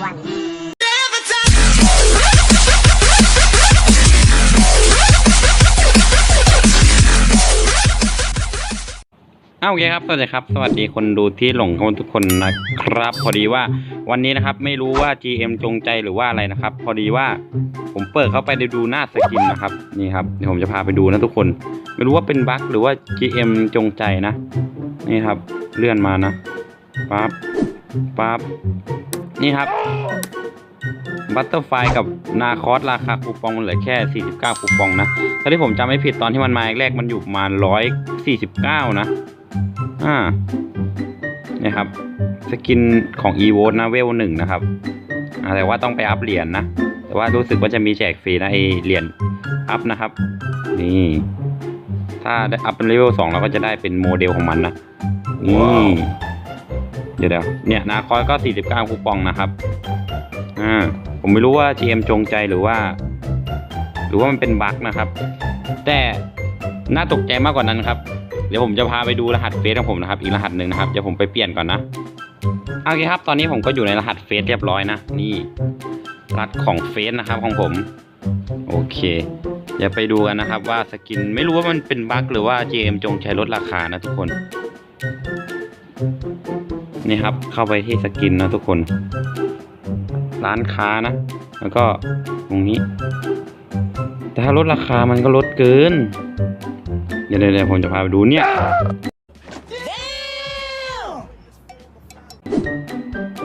one. อ้าวโอเคครับ สวัสดีครับ สวัสดีคนดูที่หลงของทุกคนนะครับ พอดีว่าวันนี้นะครับไม่รู้ว่า GM จงใจหรือว่าอะไรนะครับ พอดีว่าผมเปิดเข้าไปดูหน้าสกินนะครับนี่ครับเดี๋ยวผมจะพาไปดูนะทุกคน ไม่รู้ว่าเป็นบั๊กหรือว่า GM จงใจนะ นี่ครับเลื่อนมานะปั๊บปั๊บ นี่ครับบัตเตอร์ไฟกับนาคอสราคาคูปองมันเหลือแค่ 49 คูปองนะ ถ้าที่ผมจำไม่ผิดตอนที่มันมาแรกมันอยู่ประมาณ 149 นะ อ่าเนี่ยครับ สกินของ e v o นะเวลหนึ่งนะครับแต่ว่าต้องไปอัพเหรียญนะ แต่ว่ารู้สึกว่าจะมีแจกฟรีนะไอเหรียญอัพนะครับ นี่ ถ้าได้อัพเป็นเลเวลสองเราก็จะได้เป็นโมเดลของมันนะ นี่ เดี๋ยวเดี๋ยวเนี่ยนาคอยก็ 49 คูปองนะครับอ่าผมไม่รู้ว่า GM จงใจหรือว่า หรือว่ามันเป็นบั๊กนะครับ แต่น่าตกใจมากกว่านั้นครับ เดี๋ยวผมจะพาไปดูรหัสเฟซของผมนะครับ อีกรหัสหนึ่งนะครับเดี๋ยวผมไปเปลี่ยนก่อนนะโอเคครับ ตอนนี้ผมก็อยู่ในรหัสเฟซเรียบร้อยนะนี่รหัสของเฟซนะครับของผมโอเคเดี๋ยวไปดูกันนะครับว่าสกินไม่รู้ว่ามันเป็นบั๊กหรือว่า JM จงใจลดราคานะทุกคน นี่ครับเข้าไปที่สกินนะทุกคน ร้านค้านะ แล้วก็ตรงนี้ แต่ถ้าลดราคามันก็ลดเกิน เดี๋ยวเดี๋ยวผมจะพาไปดูเนี่ย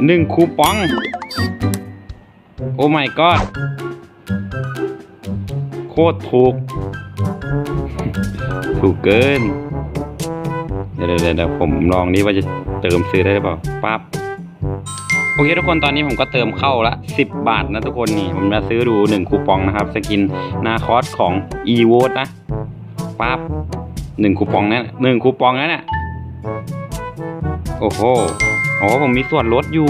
หนึ่งคูปอง โอ้ my god โคตรถูก ถูกเกิน เดี๋ยวเดี๋ยวเดี๋ยวผมลองนี้ว่าจะ เติมซื้อได้หรือเปล่าปั๊บโอเคทุกคนตอนนี้ผมก็เติมเข้าละ 10 บาทนะทุกคนนี่ผมจะซื้อดู 1 คูปองนะครับ สกินนาคอสของ e v o t นะปั๊บหนึ่งคูปองนั่นหนึ่งคูปองนั่นน่ะโอ้โหอ๋อผมมีส่วนลดอยู่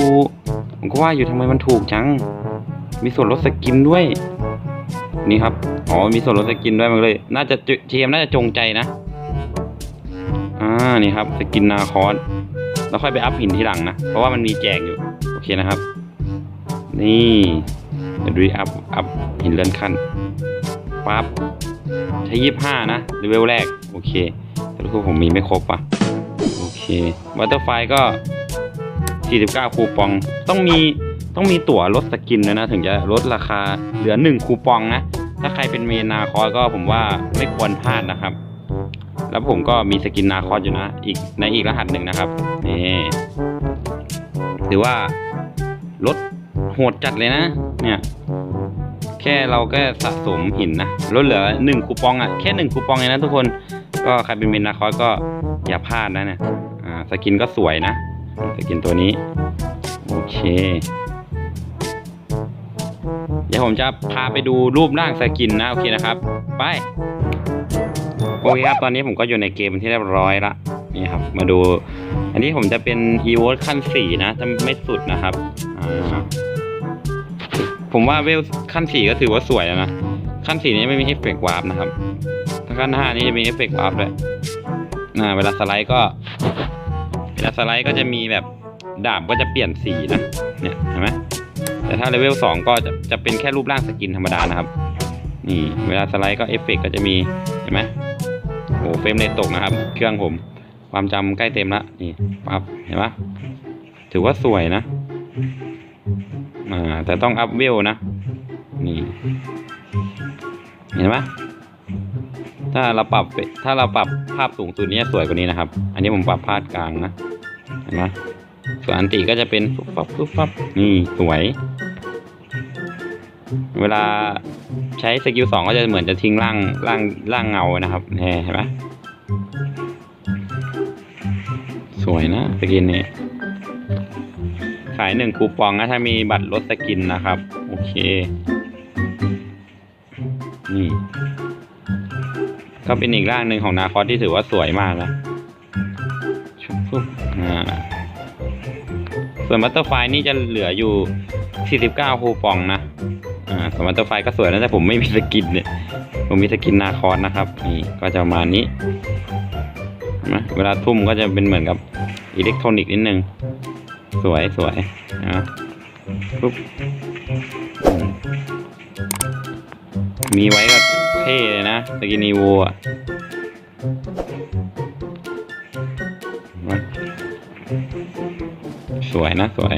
ผมก็ว่าอยู่ทำไมมันถูกจัง มีส่วนลดสกินด้วย นี่ครับอ๋อมีส่วนลดสกินด้วยมันเลย น่าจะเทียมน่าจะจงใจนะอ่านี่ครับสกินนาคอส แล้วค่อยไปอัพหินทีหลังนะ เพราะว่ามันมีแจกอยู่ โอเคนะครับ นี่เดี๋ยวดูอัพอัพหินเลื่อนขั้นปั๊บใช้ยี่ห้านะเลเวลแรก โอเค แต่รู้สึกผมมีไม่ครบอะ โอเคบัตเตอร์ไฟก็ 49 คูปอง ต้องมีต้องมีตั๋วลดสกินด้วยนะ ถึงจะลดราคาเหลือ 1 คูปองนะ ถ้าใครเป็นเมนาคอสก็ผมว่าไม่ควรพลาดนะครับ แล้วผมก็มีสกินนาคอสอยู่นะอีกในอีกรหัสหนึ่งนะครับนี่ถือว่าลดโหดจัดเลยนะ เนี่ยแค่เราก็สะสมหินนะลดเหลือหนึ่งคูปองอะ่ะแค่หนึ่งคูปองเองนะทุกคนก็ใครเป็นเมนนาคอสก็อย่าพลาดนะเนี่ยอ่าสกินก็สวยนะสกินตัวนี้โอเคเดี๋ยวผมจะพาไปดูรูปร่างสกินนะโอเคนะครับ ไป โอเคครับ ตอนนี้ผมก็อยู่ในเกมที่เรียบร้อยละนี่ครับ มาดู อันนี้ผมจะเป็น e v o ขั้นสี่นะจะไม่สุดนะครับ ผมว่าเวลขั้นสี่ก็ถือว่าสวยแล้วนะ ขั้นสี่นี้ไม่มีเอฟเฟกต์วาร์ปนะครับถ้าขั้นห้านี้จะมีเอฟเฟกต์วาร์ปด้วยนะเวลาสไลด์ก็เวลาสไลด์ก็จะมีแบบดาบก็จะเปลี่ยนสีนะ เนี่ยเห็นไหมแต่ถ้าเลเวลสองก็จะจะเป็นแค่รูปร่างสกินธรรมดานะครับ นี่ เวลาสไลด์ก็เอฟเฟกต์ก็จะมีเห็นไหม โอ้เฟรมเรทตกนะครับ เครื่องผม ความจำใกล้เต็มละนี่ปั๊บเห็นปะถือว่าสวยนะอ่าแต่ต้องอัพเวลนะ นี่ เห็นปะถ้าเราปรับถ้าเราปรับภาพสูงสุดนี้สวยกว่านี้นะครับ อันนี้ผมปรับพาดกลางนะเห็นไหมส่วนอันติก็จะเป็นปุ๊บปั๊บปุ๊บปั๊บนี่สวย เวลา ใช้สกิลสองก็จะเหมือนจะทิ้งร่างร่างร่างเงานะครับนี่เห็นไหมสวยนะสกินนี้ขายหนึ่งคูปองนะถ้ามีบัตรลดสกินนะครับ โอเค นี่ ก็เป็นอีกร่างหนึ่งของนาคอสที่ถือว่าสวยมากนะชุบฟุบอ่าส่วนบัตเตอร์ไฟนี่จะเหลืออยู่ 49 คูปองนะ อ่าส่วนบัตเตอร์ไฟก็สวยนะแต่ผมไม่มีสกินเนี่ย ผมมีสกินนาคอสนะครับนี่ก็จะประมาณนี้นไหมเวลาทุ่มก็จะเป็นเหมือนกับอิเล็กทรอนิกส์นิดนึง สวยสวยนะปุ๊บมีไว้ก็เท่เลยนะสกินีโวอะสวยนะสวย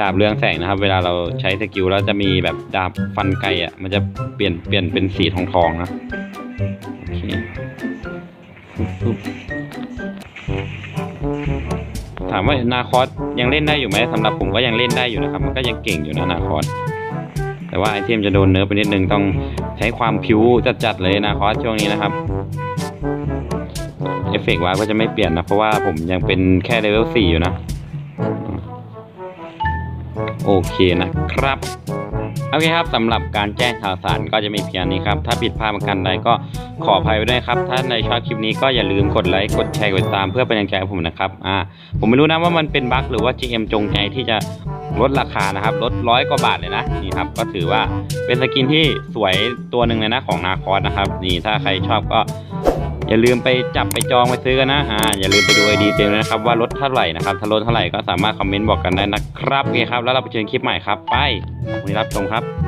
ดาบเรืองแสงนะครับ เวลาเราใช้สกิลแล้วจะมีแบบดาบฟันไกลอะ มันจะเปลี่ยนเปลี่ยนเป็นสีทองทองนะโอเคถามว่านาคอสยังเล่นได้อยู่ไหมสำหรับผมก็ยังเล่นได้อยู่นะครับ มันก็ยังเก่งอยู่นะนาคอสแต่ว่าไอเทมจะโดนเนิร์ฟไปนิดนึงต้องใช้ความผิวจัดๆเลยนาคอสช่วงนี้นะครับเอฟเฟกต์วาก็จะไม่เปลี่ยนนะ เพราะว่าผมยังเป็นแค่เลเวล4อยู่นะ โอเคนะครับโอเคครับสำหรับการแจ้งข่าวสารก็จะมีเพียงนี้ครับ ถ้าผิดพลาดประการใดก็ขออภัยไว้ด้วยครับ ถ้าในชอบคลิปนี้ก็อย่าลืมกดไลค์กดแชร์กดติดตามเพื่อเป็นกำลังใจให้ผมนะครับอ่าผมไม่รู้นะว่ามันเป็นบั๊กหรือว่า GM จงใจที่จะลดราคานะครับลดร้อยกว่าบาทเลยนะนี่ครับก็ถือว่าเป็นสกินที่สวยตัวหนึ่งเลยนะของนาคอสนะครับนี่ถ้าใครชอบก็ อย่าลืมไปจับไปจองไปซื้อกันนะอ่าอย่าลืมไปดูไอดีเต็มนะครับว่าลดเท่าไหร่นะครับถ้าลดเท่าไหร่ก็สามารถคอมเมนต์บอกกันได้นะครับโอเคครับแล้วเราไปเจอกันคลิปใหม่ครับไปขอบคุณที่รับชมครับ